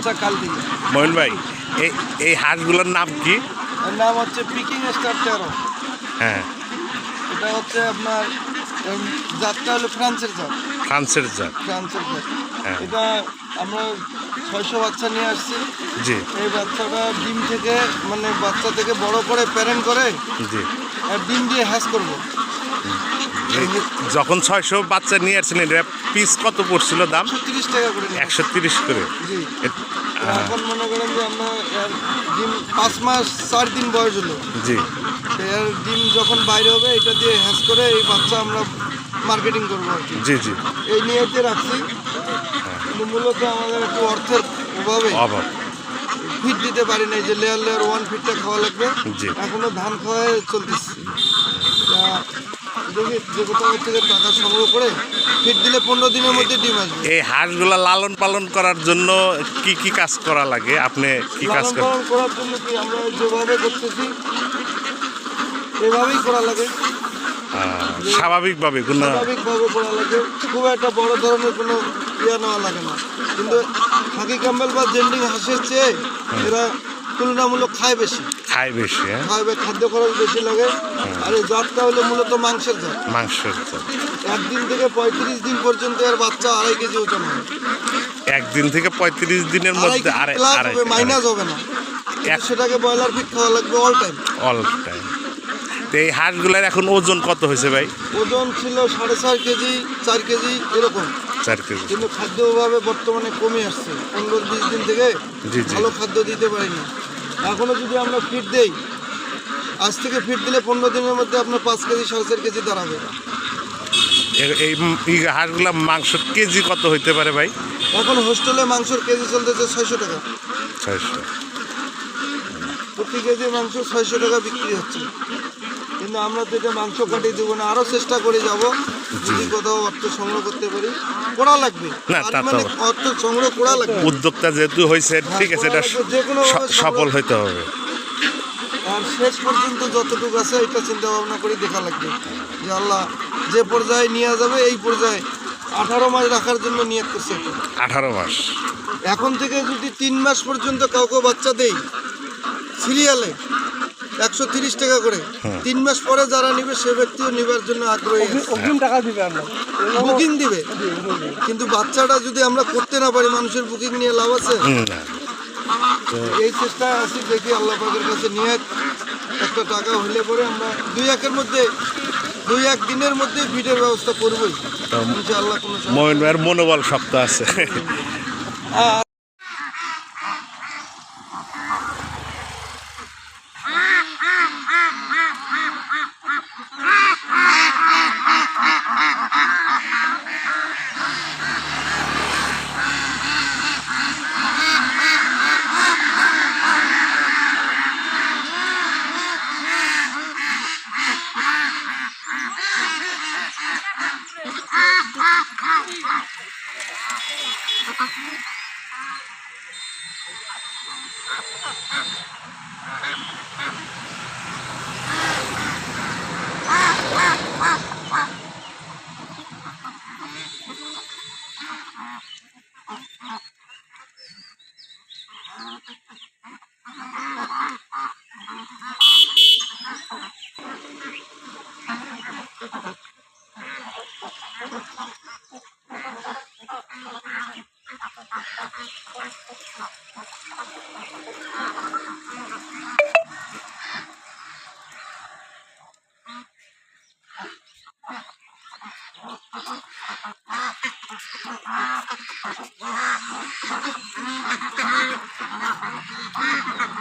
দিকে মহিন ভাই এই এই হাঁসগুলোর নাম কি? নাম হচ্ছে পিকিং স্টার তেরো হ্যাঁ। এটা হচ্ছে আপনার জাতটা হলো ফ্রান্সের জাত। ফ্রান্সের জাত। ফ্রান্সের জাত। হ্যাঁ। এটা আমরা ছয়শো বাচ্চা নিয়ে আসছি। জি। এই বাচ্চাটা ডিম থেকে মানে বাচ্চা থেকে বড় করে প্যারেন্ট করে জি। আর ডিম দিয়ে হ্যাস করব। যখন ছয়শো বাচ্চা নিয়ে আসছিলেন এটা পিস কত পড়ছিল দাম? একশো তিরিশ টাকা করে একশো তিরিশ করে। এখন মনে করেন যে আমরা ডিম পাঁচ মাস চার দিন বয়স হলো। জি। এর ডিম যখন বাইরে হবে এটা দিয়ে হ্যাস করে এই বাচ্চা আমরা মার্কেটিং করব আর কি। জি জি। এই নিয়েতে রাখছি। মূলত আমাদের একটু অর্থের অভাবে অভাব। ফিট দিতে পারি যে লেয়ার লেয়ার ওয়ান ফিটটা খাওয়া লাগবে। এখনও ধান খাওয়াই চলতেছে। যে কোথাও থেকে টাকা সংগ্রহ করে ফিট দিলে পনেরো দিনের মধ্যে ডিম আসবে। এই হাঁসগুলা লালন পালন করার জন্য কি কি কাজ করা লাগে? আপনি কি কাজ লালন করেন? পালন করার জন্য কি আমরা যেভাবে করতেছি এভাবেই করা লাগে। আহ, স্বাভাবিকভাবে কোনো স্বাভাবিকভাবে করা লাগে। খুব একটা বড় ধরনের কোনো ইয়া নেওয়া লাগে না। কিন্তু হাকি ক্যাম্বেল বা জেন্ডিং হাঁসের চেয়ে এরা তুলনামূলক খায় বেশি। খায় বেশি হ্যাঁ? খায় খাদ্য খরচ বেশি লাগে। আর এই জাতটা হলো মূলত মাংসের জাত। মাংসের জাত। একদিন থেকে পঁয়ত্রিশ দিন পর্যন্ত এর বাচ্চা আড়াই কেজি ওজন হয় একদিন থেকে পঁয়ত্রিশ দিনের মধ্যে আড়াই আড়াই মাইনাস হবে না। এক- সেটাকে ব্রয়লার ফিট খাওয়া লাগবে অল টাইম অল টাইম তো এই হাঁসগুলার এখন ওজন কত হয়েছে ভাই? ওজন ছিল সাড়ে চার কেজি চার কেজি এরকম। চার কেজি। কিন্তু খাদ্য অভাবে বর্তমানে কমে আসছে। পনেরো বিশ দিন থেকে। ভালো খাদ্য দিতে পারিনি। এখনও যদি আমরা ফিট দেই আজ থেকে ফিট দিলে পনেরো দিনের মধ্যে আপনার পাঁচ কেজি সাড়ে চার কেজি দাঁড়াবে। এই হাঁসগুলা মাংস কেজি কত হইতে পারে ভাই? এখন হোস্টেলে মাংসের কেজি চলতেছে ছয়শো টাকা। ছয়শো। প্রতি কেজি মাংস ছয়শো টাকা বিক্রি হচ্ছে। কিন্তু আমরা তো এটা মাংস কাটিয়ে দেবো না আরও চেষ্টা করে যাব। যদি কোথাও অর্থ সংগ্রহ করতে পারি করা লাগবে। না, তা তো মানে অর্থ সংগ্রহ করা লাগবে। উদ্যোক্তা যেহেতু হয়েছে ঠিক আছে এটা সফল হইতে হবে। আর শেষ পর্যন্ত যতটুকু আছে এটা চিন্তা ভাবনা করে দেখা লাগবে। যে আল্লাহ যে পর্যায়ে নিয়ে যাবে এই পর্যায়ে আঠারো মাস রাখার জন্য নিয়ত করছে। আঠারো মাস। এখন থেকে যদি তিন মাস পর্যন্ত কাউকে বাচ্চা দেই সিরিয়ালে একশো তিরিশ টাকা করে। তিন মাস পরে যারা নিবে সে ব্যক্তিও নিবার জন্য আগ্রহী অগ্রিম টাকা দিবে আমরা। বুকিং দিবে। কিন্তু বাচ্চাটা যদি আমরা করতে না পারি মানুষের বুকিং নিয়ে লাভ আছে? এই চেষ্টায় আছি দেখি আল্লাহ পাকের কাছে নিয়ে একটা টাকা হলে পরে আমরা দুই একের মধ্যে দুই এক দিনের মধ্যে ভিড়ের ব্যবস্থা করবোই। ইনশাআল্লাহ কোনো সমস্যা মনোবল শক্ত আছে। Ah!